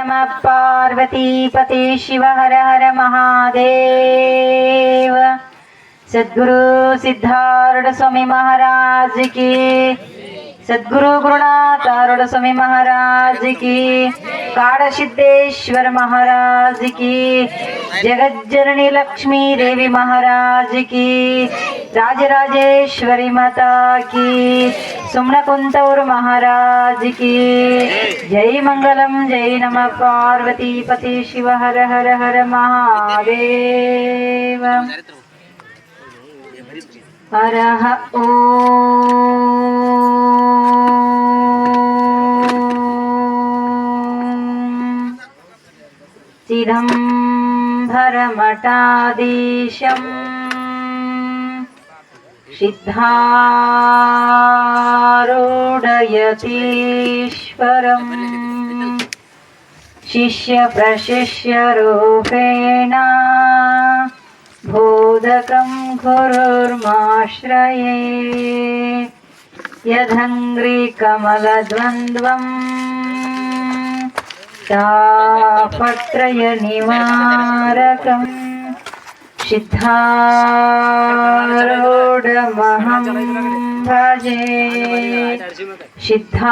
नमः पार्वतीपते शिव हर हर महादेव। सद्गुरु सिद्धारूढ़ स्वामी महाराज की। सद्गुरु गुरुनाथारूढ़ स्वामी महाराज की। काड़ सिद्धेश्वर महाराज की। जगज्जननी लक्ष्मी देवी महाराज की। राजराजेश्वरी माता की। सुमनकुंतौर महाराज की जय मंगलम जय नमः पार्वती पति शिव हर हर हर महादेव हरः ॐ चिदम्बरमठाधीशम् सिद्धारूढयतीश्वरम् शिष्यप्रशिष्यरूपेण बोधकं गुरुर्माश्रये यदङ्घ्रिकमलद्वन्द्वम् तापत्रयनिवारकम् सिद्धारूढमहं भजे सिद्धारूढमहं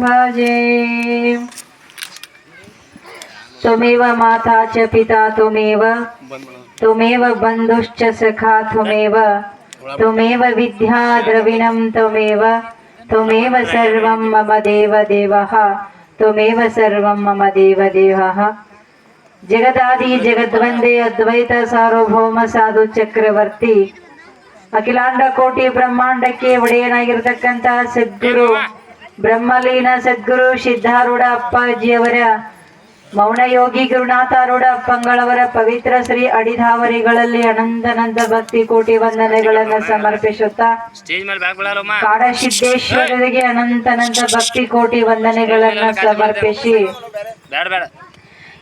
भजे त्वमेव माता च पिता त्वमेव। त्वमेव बन्धुश्च सखा त्वमेव। त्वमेव विद्या द्रविणं त्वमेव। त्वमेव सर्वं मम देवदेवः त्वमेव सर्वं मम देवदेवः ಜಗದಾದಿ ಜಗದ್ವಂದೇ ಅದ್ವೈತ ಸಾರ್ವಭೌಮ ಸಾಧು ಚಕ್ರವರ್ತಿ. ಅಖಿಲಾಂಡ ಕೋಟಿ ಬ್ರಹ್ಮಾಂಡಕ್ಕೆ ಒಡೆಯನಾಗಿರ್ತಕ್ಕಂತ ಸದ್ಗುರು ಬ್ರಹ್ಮಲೀನ ಸದ್ಗುರು ಸಿದ್ಧಾರೂಢ ಅಪ್ಪಾಜಿಯವರ ಮೌನಯೋಗಿ ಗುರುನಾಥಾರೂಢ ಅಪ್ಪಂಗಳವರ ಪವಿತ್ರ ಶ್ರೀ ಅಡಿಧಾವರಿಗಳಲ್ಲಿ ಅನಂತನಂತ ಭಕ್ತಿ ಕೋಟಿ ವಂದನೆಗಳನ್ನು ಸಮರ್ಪಿಸುತ್ತಾ ಕಾಡಸಿದ್ದೇಶ್ವರರಿಗೆ ಅನಂತನಂದ ಭಕ್ತಿ ಕೋಟಿ ವಂದನೆಗಳನ್ನ ಸಮರ್ಪಿಸಿ.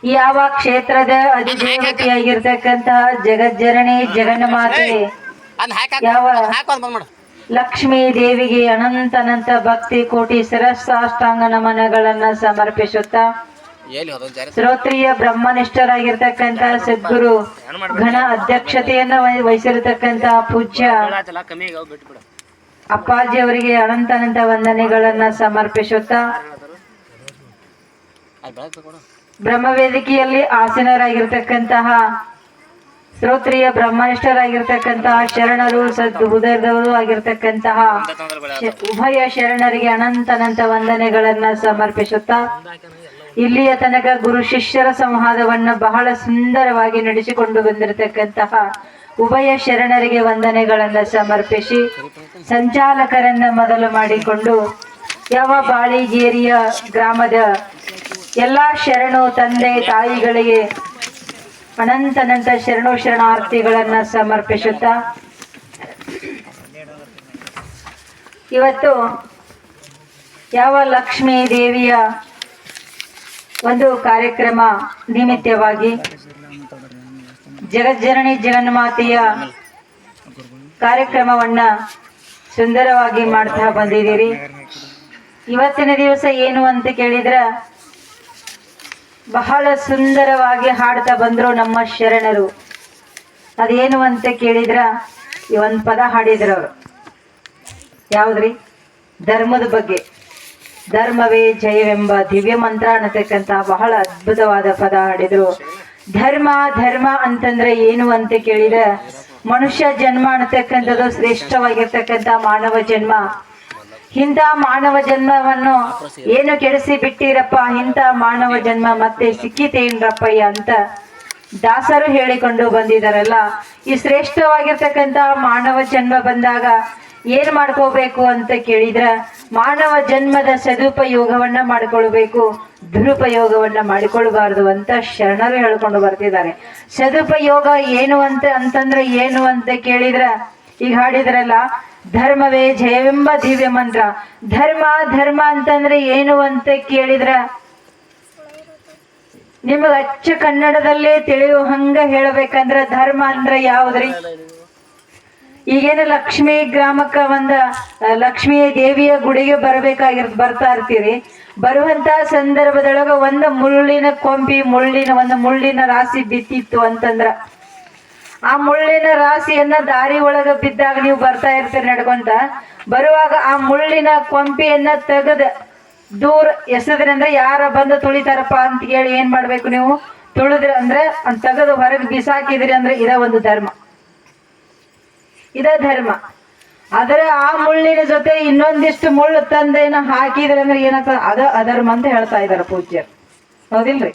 ಯಾವ ಕ್ಷೇತ್ರದ ಅಧಿದೇವತೆಯಾಗಿರ್ತಕ್ಕಂತಹ ಜಗಜ್ಜರಣಿ ಜಗನ್ಮಾತೆ? ಯಾವ? ಲಕ್ಷ್ಮೀ ದೇವಿಗೆ ಅನಂತನಂತ ಭಕ್ತಿ ಕೋಟಿ ಶಿರಸಾಷ್ಟಾಂಗ ನಮನಗಳನ್ನ ಸಮರ್ಪಿಸುತ್ತಾ? ಶ್ರೋತ್ರಿಯ ಬ್ರಹ್ಮನಿಷ್ಠರಾಗಿರ್ತಕ್ಕಂತ ಸದ್ಗುರು ಘನ ಅಧ್ಯಕ್ಷತೆಯನ್ನ ವಹಿ- ವಹಿಸಿರತಕ್ಕಂತಹ ಪೂಜ್ಯ ಅಪ್ಪಾಜಿ ಅವರಿಗೆ ಅನಂತನಂತ ವಂದನೆಗಳನ್ನ ಸಮರ್ಪಿಸುತ್ತಾ? ಬ್ರಹ್ಮವೇದಿಕೆಯಲ್ಲಿ ಆಸೀನರಾಗಿರ್ತಕ್ಕಂತಹ ಶ್ರೋತ್ರಿಯ ಬ್ರಹ್ಮನಿಷ್ಠರಾಗಿರ್ತಕ್ಕಂತಹ ಶರಣರು ಸದ್ಬುಧದವರು ಆಗಿರ್ತಕ್ಕಂತಹ ಉಭಯ ಶರಣರಿಗೆ ಅನಂತನಂತ ವಂದನೆಗಳನ್ನ ಸಮರ್ಪಿಸುತ್ತಾ, ಇಲ್ಲಿಯ ತನಕ ಗುರು ಶಿಷ್ಯರ ಸಂವಾದವನ್ನ ಬಹಳ ಸುಂದರವಾಗಿ ನಡೆಸಿಕೊಂಡು ಬಂದಿರತಕ್ಕಂತಹ ಉಭಯ ಶರಣರಿಗೆ ವಂದನೆಗಳನ್ನ ಸಮರ್ಪಿಸಿ, ಸಂಚಾಲಕರನ್ನ ಮೊದಲು ಮಾಡಿಕೊಂಡು, ಯಾವ ಬಾಳಿಗೇರಿಯ ಗ್ರಾಮದ ಎಲ್ಲಾ ಶರಣು ತಂದೆ ತಾಯಿಗಳಿಗೆ ಅನಂತನಂತ ಶರಣು ಶರಣಾರ್ಥಿಗಳನ್ನ ಸಮರ್ಪಿಸುತ್ತಾ. ಇವತ್ತು ಯಾವ ಲಕ್ಷ್ಮೀ ದೇವಿಯ ಒಂದು ಕಾರ್ಯಕ್ರಮ ನಿಮಿತ್ತವಾಗಿ ಜಗಜ್ಜನನಿ ಜಗನ್ಮಾತೆಯ ಕಾರ್ಯಕ್ರಮವನ್ನ ಸುಂದರವಾಗಿ ಮಾಡ್ತಾ ಬಂದಿದ್ದೀರಿ. ಇವತ್ತಿನ ದಿವಸ ಏನು ಅಂತ ಕೇಳಿದ್ರ ಬಹಳ ಸುಂದರವಾಗಿ ಹಾಡ್ತಾ ಬಂದ್ರು ನಮ್ಮ ಶರಣರು. ಅದೇನು ಅಂತ ಕೇಳಿದ್ರ? ಈ ಒಂದ್ ಪದ ಹಾಡಿದ್ರು ಅವರು. ಯಾವ್ದ್ರಿ? ಧರ್ಮದ ಬಗ್ಗೆ. ಧರ್ಮವೇ ಜಯವೆಂಬ ದಿವ್ಯ ಮಂತ್ರ ಅನ್ನತಕ್ಕಂತ ಬಹಳ ಅದ್ಭುತವಾದ ಪದ ಹಾಡಿದ್ರು. ಧರ್ಮ ಧರ್ಮ ಅಂತಂದ್ರೆ ಏನು ಅಂತ ಕೇಳಿದ್ರೆ, ಮನುಷ್ಯ ಜನ್ಮ ಅನ್ನತಕ್ಕಂಥದ್ದು ಶ್ರೇಷ್ಠವಾಗಿರ್ತಕ್ಕಂಥ ಮಾನವ ಜನ್ಮ. ಇಂಥ ಮಾನವ ಜನ್ಮವನ್ನು ಏನು ಕೆಡಿಸಿ ಬಿಟ್ಟಿರಪ್ಪ? ಇಂಥ ಮಾನವ ಜನ್ಮ ಮತ್ತೆ ಸಿಕ್ಕಿತೇನ್ರಪ್ಪಯ್ಯ ಅಂತ ದಾಸರು ಹೇಳಿಕೊಂಡು ಬಂದಿದಾರಲ್ಲ ಈ ಶ್ರೇಷ್ಠವಾಗಿರ್ತಕ್ಕಂಥ ಮಾನವ ಜನ್ಮ ಬಂದಾಗ ಏನ್ ಮಾಡ್ಕೋಬೇಕು ಅಂತ ಕೇಳಿದ್ರ? ಮಾನವ ಜನ್ಮದ ಸದುಪಯೋಗವನ್ನ ಮಾಡಿಕೊಳ್ಬೇಕು, ದುರುಪಯೋಗವನ್ನ ಮಾಡಿಕೊಳ್ಬಾರ್ದು ಅಂತ ಶರಣರು ಹೇಳ್ಕೊಂಡು ಬರ್ತಿದ್ದಾರೆ. ಸದುಪಯೋಗ ಏನು ಅಂತ ಅಂತಂದ್ರೆ ಏನು ಅಂತ ಕೇಳಿದ್ರ? ಈಗ ಹಾಡಿದ್ರಲ್ಲ ಧರ್ಮವೇ ಜಯವೆಂಬ ದಿವ್ಯ ಮಂತ್ರ. ಧರ್ಮ ಧರ್ಮ ಅಂತಂದ್ರೆ ಏನು ಅಂತ ಕೇಳಿದ್ರ? ನಿಮಗ ಅಚ್ಚ ಕನ್ನಡದಲ್ಲೇ ತಿಳಿಯುವ ಹಂಗ ಹೇಳಬೇಕಂದ್ರ ಧರ್ಮ ಅಂದ್ರ ಯಾವ್ದ್ರಿ? ಈಗೇನು ಲಕ್ಷ್ಮಿ ಗ್ರಾಮಕ್ಕ ಒಂದ ಲಕ್ಷ್ಮೀ ದೇವಿಯ ಗುಡಿಗೆ ಬರಬೇಕಾಗಿರ್, ಬರ್ತಾ ಇರ್ತೀರಿ. ಬರುವಂತ ಸಂದರ್ಭದೊಳಗ ಒಂದ ಮುಳ್ಳಿನ ಕೊಂಬಿ, ಮುಳ್ಳಿನ, ಒಂದು ಮುಳ್ಳಿನ ರಾಶಿ ಬಿತ್ತಿತ್ತು ಅಂತಂದ್ರ ಆ ಮುಳ್ಳಿನ ರಾಶಿಯನ್ನ ದಾರಿ ಒಳಗ ಬಿದ್ದಾಗ ನೀವು ಬರ್ತಾ ಇರ್ತೀರಿ ನಡ್ಕೊಂತ. ಬರುವಾಗ ಆ ಮುಳ್ಳಿನ ಕೊಂಪಿಯನ್ನ ತೆಗೆದ ದೂರ ಎಸದ್ರಿ ಅಂದ್ರೆ ಯಾರ ಬಂದು ತುಳಿತಾರಪ್ಪ ಅಂತ ಹೇಳಿ ಏನ್ ಮಾಡ್ಬೇಕು ನೀವು? ತುಳಿದ್ರೆ ಅಂದ್ರೆ ಅದ್ ತೆಗೆದು ಹೊರಗೆ ಬಿಸಾಕಿದ್ರಿ ಅಂದ್ರೆ ಇದ ಒಂದು ಧರ್ಮ. ಇದ ಧರ್ಮ. ಆದ್ರೆ ಆ ಮುಳ್ಳಿನ ಜೊತೆ ಇನ್ನೊಂದಿಷ್ಟು ಮುಳ್ಳು ತಂದೇನ ಹಾಕಿದ್ರೆ ಅಂದ್ರೆ ಏನಾಗ್ತದೆ ಅದ ಅಧರ್ಮ ಅಂತ ಹೇಳ್ತಾ ಇದಾರ ಪೂಜ್ಯರು. ಹೌದಿಲ್ರಿ?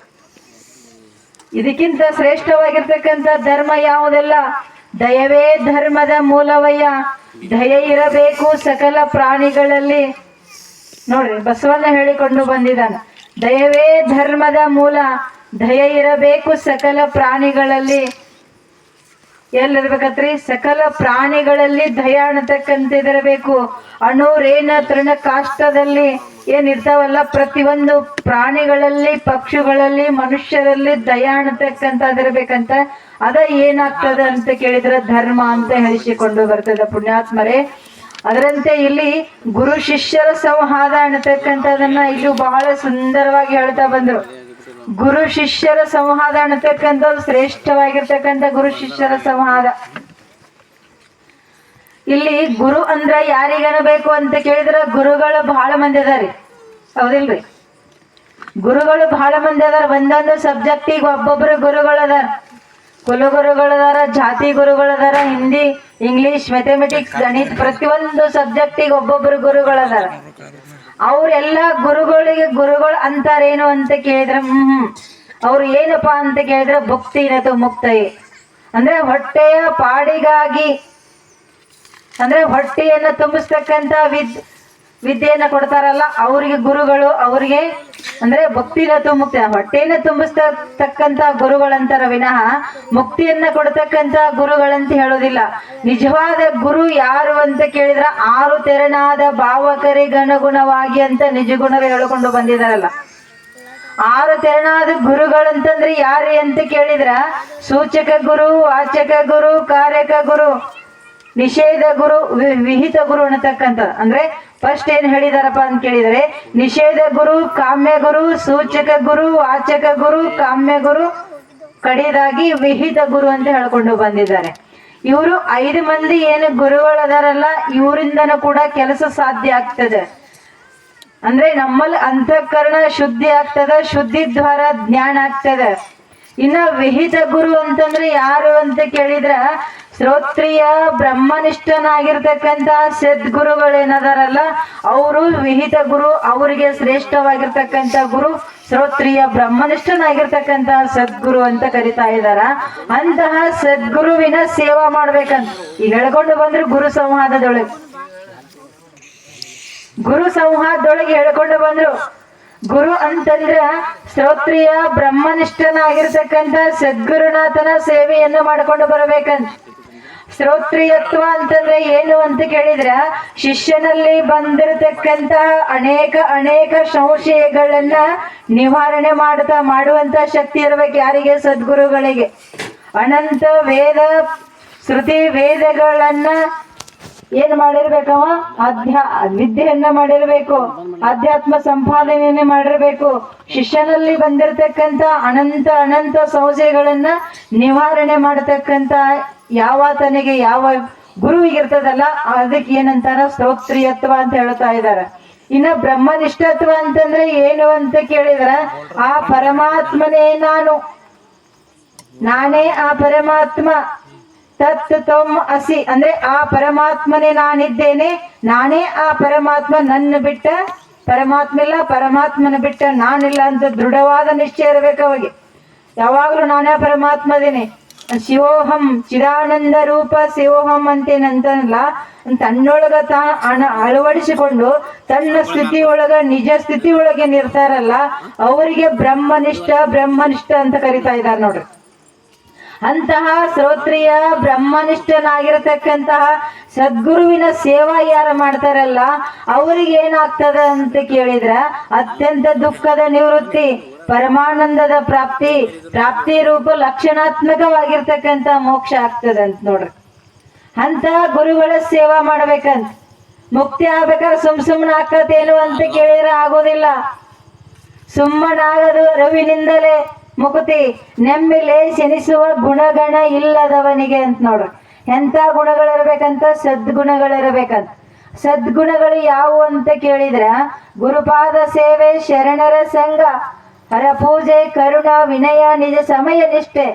ಇದಕ್ಕಿಂತ ಶ್ರೇಷ್ಠವಾಗಿರ್ತಕ್ಕಂಥ ಧರ್ಮ ಯಾವುದೆಲ್ಲ? ದಯವೇ ಧರ್ಮದ ಮೂಲವಯ್ಯ. ದಯ ಇರಬೇಕು ಸಕಲ ಪ್ರಾಣಿಗಳಲ್ಲಿ. ನೋಡ್ರಿ, ಬಸವಣ್ಣ ಹೇಳಿಕೊಂಡು ಬಂದಿದ್ದಾನೆ. ದಯವೇ ಧರ್ಮದ ಮೂಲ. ದಯ ಇರಬೇಕು ಸಕಲ ಪ್ರಾಣಿಗಳಲ್ಲಿ. ಎಲ್ಲಿರ್ಬೇಕತ್ರಿ ಸಕಲ ಪ್ರಾಣಿಗಳಲ್ಲಿ ದಯ ಅನ್ನತಕ್ಕಂಥದ್ದಿರಬೇಕು ಅಣು ರೇನ ತೃಣ ಕಾಷ್ಟದಲ್ಲಿ ಏನಿರ್ತಾವಲ್ಲ, ಪ್ರತಿಯೊಂದು ಪ್ರಾಣಿಗಳಲ್ಲಿ, ಪಕ್ಷಿಗಳಲ್ಲಿ, ಮನುಷ್ಯರಲ್ಲಿ ದಯ ಅನ್ನತಕ್ಕಂಥದ್ದಿರ್ಬೇಕಂತ ಅದ ಏನಾಗ್ತದ ಅಂತ ಕೇಳಿದ್ರೆ ಧರ್ಮ ಅಂತ ಹೇಳಿಸಿಕೊಂಡು ಬರ್ತದೆ ಪುಣ್ಯಾತ್ಮರೇ. ಅದರಂತೆ ಇಲ್ಲಿ ಗುರು ಶಿಷ್ಯರ ಸಂವಾದ ಅನ್ನತಕ್ಕಂಥದನ್ನ ಇದು ಬಹಳ ಸುಂದರವಾಗಿ ಹೇಳ್ತಾ ಬಂದ್ರು. ಗುರು ಶಿಷ್ಯರ ಸಂವಾದ ಅನ್ನತಕ್ಕಂಥದ್ದು ಶ್ರೇಷ್ಠವಾಗಿರ್ತಕ್ಕಂಥ ಗುರು ಶಿಷ್ಯರ ಸಂವಾದ. ಇಲ್ಲಿ ಗುರು ಅಂದ್ರ ಯಾರಿಗನಬೇಕು ಅಂತ ಕೇಳಿದ್ರ ಗುರುಗಳು ಬಹಳ ಮಂದಿ ಅದಾರಿ. ಹೌದಿಲ್ರಿ? ಗುರುಗಳು ಬಹಳ ಮಂದಿ ಅದಾರ. ಒಂದೊಂದು ಸಬ್ಜೆಕ್ಟಿಗೆ ಒಬ್ಬೊಬ್ರು ಗುರುಗಳು ಅದಾರ. ಕುಲಗುರುಗಳದಾರ ಜಾತಿ ಗುರುಗಳದಾರ ಹಿಂದಿ, ಇಂಗ್ಲಿಷ್, ಮ್ಯಾಥಮೆಟಿಕ್ಸ್, ಗಣಿತ ಪ್ರತಿಯೊಂದು ಸಬ್ಜೆಕ್ಟಿಗೆ ಒಬ್ಬೊಬ್ರು ಗುರುಗಳದಾರ ಅವ್ರೆಲ್ಲ ಗುರುಗಳಿಗೆ ಗುರುಗಳು ಅಂತಾರೇನು ಅಂತ ಕೇಳಿದ್ರೆ, ಹ್ಮ್ ಅವ್ರು ಏನಪ್ಪಾ ಅಂತ ಕೇಳಿದ್ರೆ ಭಕ್ತಿ ನತು ಮುಕ್ತಯೇ. ಅಂದ್ರೆ ಹೊಟ್ಟೆಯ ಪಾಡಿಗಾಗಿ, ಅಂದ್ರೆ ಹೊಟ್ಟೆಯನ್ನ ತುಂಬಿಸ್ತಕ್ಕಂತ ವಿದ್, ವಿದ್ಯೆಯನ್ನ ಕೊಡ್ತಾರಲ್ಲ, ಅವರಿಗೆ ಗುರುಗಳು ಅವರಿಗೆ ಅಂದ್ರೆ ಭಕ್ತಿನ ಮುಕ್ತಿ ಹೊಟ್ಟೆಯನ್ನ ತುಂಬಿಸ್ತಕ್ಕಂತ ಗುರುಗಳಂತಾರ ವಿನಃ ಮುಕ್ತಿಯನ್ನ ಕೊಡ್ತಕ್ಕಂತ ಗುರುಗಳಂತ ಹೇಳೋದಿಲ್ಲ. ನಿಜವಾದ ಗುರು ಯಾರು ಅಂತ ಕೇಳಿದ್ರ ಆರು ತೆರನಾದ ಭಾವಕರಿಗನುಗುಣವಾಗಿ ಅಂತ ನಿಜಗುಣರು ಹೇಳಿಕೊಂಡು ಬಂದಿದಾರಲ್ಲ ಆರು ತೆರನಾದ ಗುರುಗಳಂತಂದ್ರೆ ಯಾರು ಅಂತ ಕೇಳಿದ್ರ ಸೂಚಕ ಗುರು, ವಾಚಕ ಗುರು, ಕಾರ್ಯಕ ಗುರು, ನಿಷೇಧ ಗುರು ವಿಹಿತ ಗುರು ಅನ್ನತಕ್ಕಂಥ ಅಂದ್ರೆ ಫಸ್ಟ್ ಏನ್ ಹೇಳಿದಾರಪ್ಪ ಅಂತ ಕೇಳಿದರೆ, ನಿಷೇಧ ಗುರು, ಕಾಮ್ಯ ಗುರು, ಸೂಚಕ ಗುರು, ವಾಚಕ ಗುರು, ಕಾಮ್ಯ ಗುರು, ಕಡಿದಾಗಿ ವಿಹಿತ ಗುರು ಅಂತ ಹೇಳ್ಕೊಂಡು ಬಂದಿದ್ದಾರೆ. ಇವರು ಐದು ಮಂದಿ ಏನು ಗುರುಗಳದಾರಲ್ಲ, ಇವರಿಂದನೂ ಕೂಡ ಕೆಲಸ ಸಾಧ್ಯ ಆಗ್ತದೆ. ಅಂದ್ರೆ ನಮ್ಮಲ್ಲಿ ಅಂತಃಕರಣ ಶುದ್ಧಿ ಆಗ್ತದ ಶುದ್ಧಿ ದ್ವಾರ ಜ್ಞಾನ ಆಗ್ತದೆ. ಇನ್ನ ವಿಹಿತ ಗುರು ಅಂತಂದ್ರೆ ಯಾರು ಅಂತ ಕೇಳಿದ್ರ ಶ್ರೋತ್ರಿಯ ಬ್ರಹ್ಮನಿಷ್ಠನಾಗಿರ್ತಕ್ಕಂತ ಸದ್ಗುರುಗಳೇನದಾರಲ್ಲ, ಅವರು ವಿಹಿತ ಗುರು, ಅವರಿಗೆ ಶ್ರೇಷ್ಠವಾಗಿರ್ತಕ್ಕಂತ ಗುರು, ಶ್ರೋತ್ರಿಯ ಬ್ರಹ್ಮನಿಷ್ಠನಾಗಿರ್ತಕ್ಕಂತ ಸದ್ಗುರು ಅಂತ ಕರಿತಾ ಇದ್ದಾರ? ಅಂತಹ ಸದ್ಗುರುವಿನ ಸೇವಾ ಮಾಡ್ಬೇಕಂತ. ಈಗ ಹೇಳ್ಕೊಂಡು ಬಂದ್ರೆ ಗುರು ಸಂವಾದದೊಳಗೆ. ಗುರು ಸಂವಾದದೊಳಗೆ ಹೇಳ್ಕೊಂಡು ಬಂದ್ರು. ಗುರು ಅಂತಂದ್ರ ಶ್ರೋತ್ರಿಯ ಬ್ರಹ್ಮನಿಷ್ಠನಾಗಿರ್ತಕ್ಕಂತ ಸದ್ಗುರುನಾಥನ ಸೇವೆಯನ್ನು ಮಾಡ್ಕೊಂಡು ಬರಬೇಕಂತ. ಶ್ರೋತ್ರಿಯತ್ವ ಅಂತಂದ್ರೆ ಏನು ಅಂತ ಕೇಳಿದ್ರ, ಶಿಷ್ಯನಲ್ಲಿ ಬಂದಿರತಕ್ಕಂತಹ ಅನೇಕ ಅನೇಕ ಸಂಶಯಗಳನ್ನ ನಿವಾರಣೆ ಮಾಡ್ತಾ, ಮಾಡುವಂತ ಶಕ್ತಿ ಇರ್ಬೇಕು ಯಾರಿಗೆ? ಸದ್ಗುರುಗಳಿಗೆ. ಅನಂತ ವೇದ, ಶ್ರುತಿ ವೇದಗಳನ್ನ ಏನ್ ಮಾಡಿರ್ಬೇಕವ? ಅಧ್ಯ, ವಿದ್ಯೆಯನ್ನ ಮಾಡಿರ್ಬೇಕು, ಅಧ್ಯಾತ್ಮ ಸಂಪಾದನೆಯನ್ನ ಮಾಡಿರ್ಬೇಕು. ಶಿಷ್ಯನಲ್ಲಿ ಬಂದಿರತಕ್ಕಂತ ಅನಂತ ಅನಂತ ಸಂಶಯಗಳನ್ನ ನಿವಾರಣೆ ಮಾಡತಕ್ಕಂತ ಯಾವಾತನಿಗೆ ಯಾವ ಗುರುವಿಗಿರ್ತದಲ್ಲ ಅದಕ್ಕೆ ಏನಂತಾರ ಸ್ತೋತ್ರಿಯತ್ವ ಅಂತ ಹೇಳ್ತಾ ಇದ್ದಾರೆ. ಇನ್ನ ಬ್ರಹ್ಮನಿಷ್ಠತ್ವ ಅಂತಂದ್ರೆ ಏನು ಅಂತ ಕೇಳಿದ್ರ, ಆ ಪರಮಾತ್ಮನೇ ನಾನು. ನಾನೇ ಆ ಪರಮಾತ್ಮ. ತತ್ ತಮ್ ಅಸಿ, ಅಂದ್ರೆ ಆ ಪರಮಾತ್ಮನೇ ನಾನಿದ್ದೇನೆ, ನಾನೇ ಆ ಪರಮಾತ್ಮ, ನನ್ನ ಬಿಟ್ಟ ಪರಮಾತ್ಮ ಇಲ್ಲ, ಪರಮಾತ್ಮನ ಬಿಟ್ಟ ನಾನಿಲ್ಲ ಅಂತ ದೃಢವಾದ ನಿಶ್ಚಯ ಇರಬೇಕು ಅವಾಗ. ಯಾವಾಗ್ಲೂ ನಾನೇ ಪರಮಾತ್ಮ ಅದೇನೆ ಶಿವೋಹಂ ಚಿದಾನಂದ ರೂಪ ಶಿವೋಹಂ ಅಂತೇನಂತಲ್ಲ ತನ್ನೊಳಗ ತಾ ಅಣ ಅಳವಡಿಸಿಕೊಂಡು ತನ್ನ ಸ್ಥಿತಿ ಒಳಗ ನಿಜ ಸ್ಥಿತಿ ಒಳಗೆ ನಿರ್ತಾರಲ್ಲ ಅವರಿಗೆ ಬ್ರಹ್ಮನಿಷ್ಠ ಬ್ರಹ್ಮನಿಷ್ಠ ಅಂತ ಕರಿತಾ ಇದ್ದಾರೆ ನೋಡ್ರಿ. ಅಂತಹ ಶ್ರೋತ್ರಿಯ ಬ್ರಹ್ಮನಿಷ್ಠನಾಗಿರತಕ್ಕಂತಹ ಸದ್ಗುರುವಿನ ಸೇವಾ ಯಾರು ಮಾಡ್ತಾರಲ್ಲ ಅವ್ರಿಗೆ ಏನಾಗ್ತದ ಅಂತ ಕೇಳಿದ್ರ, ಅತ್ಯಂತ ದುಃಖದ ನಿವೃತ್ತಿ. ಪರಮಾನಂದದ ಪ್ರಾಪ್ತಿ ಪ್ರಾಪ್ತಿ ರೂಪ ಲಕ್ಷಣಾತ್ಮಕವಾಗಿರ್ತಕ್ಕಂತ ಮೋಕ್ಷ ಆಗ್ತದಂತ ನೋಡ್ರಿ. ಅಂತ ಗುರುಗಳ ಸೇವಾ ಮಾಡ್ಬೇಕಂತ. ಮುಕ್ತಿ ಆಗ್ಬೇಕಾದ್ರೆ ಸುಮ್ ಸುಮ್ಮನೆ ಆಕತೇನು ಅಂತ ಕೇಳಿದ್ರೆ ಆಗೋದಿಲ್ಲ. ಸುಮ್ಮನಾಗದು ರವಿನಿಂದಲೇ ಮುಕ್ತಿ ನೆಮ್ಮಿಲೆ ಶನಿಸುವ ಗುಣಗಣ ಇಲ್ಲದವನಿಗೆ ಅಂತ ನೋಡ್ರಿ. ಎಂಥ ಗುಣಗಳಿರ್ಬೇಕಂತ? ಸದ್ಗುಣಗಳಿರ್ಬೇಕಂತ. ಸದ್ಗುಣಗಳು ಯಾವುವು ಅಂತ ಕೇಳಿದ್ರ ಗುರುಪಾದ ಸೇವೆ ಶರಣರ ಸಂಘ. ಹರ ಪೂಜೆ ಕರುಣ ವಿನಯ ನಿಜ ಸಮಯ ನಿಷ್ಠೆ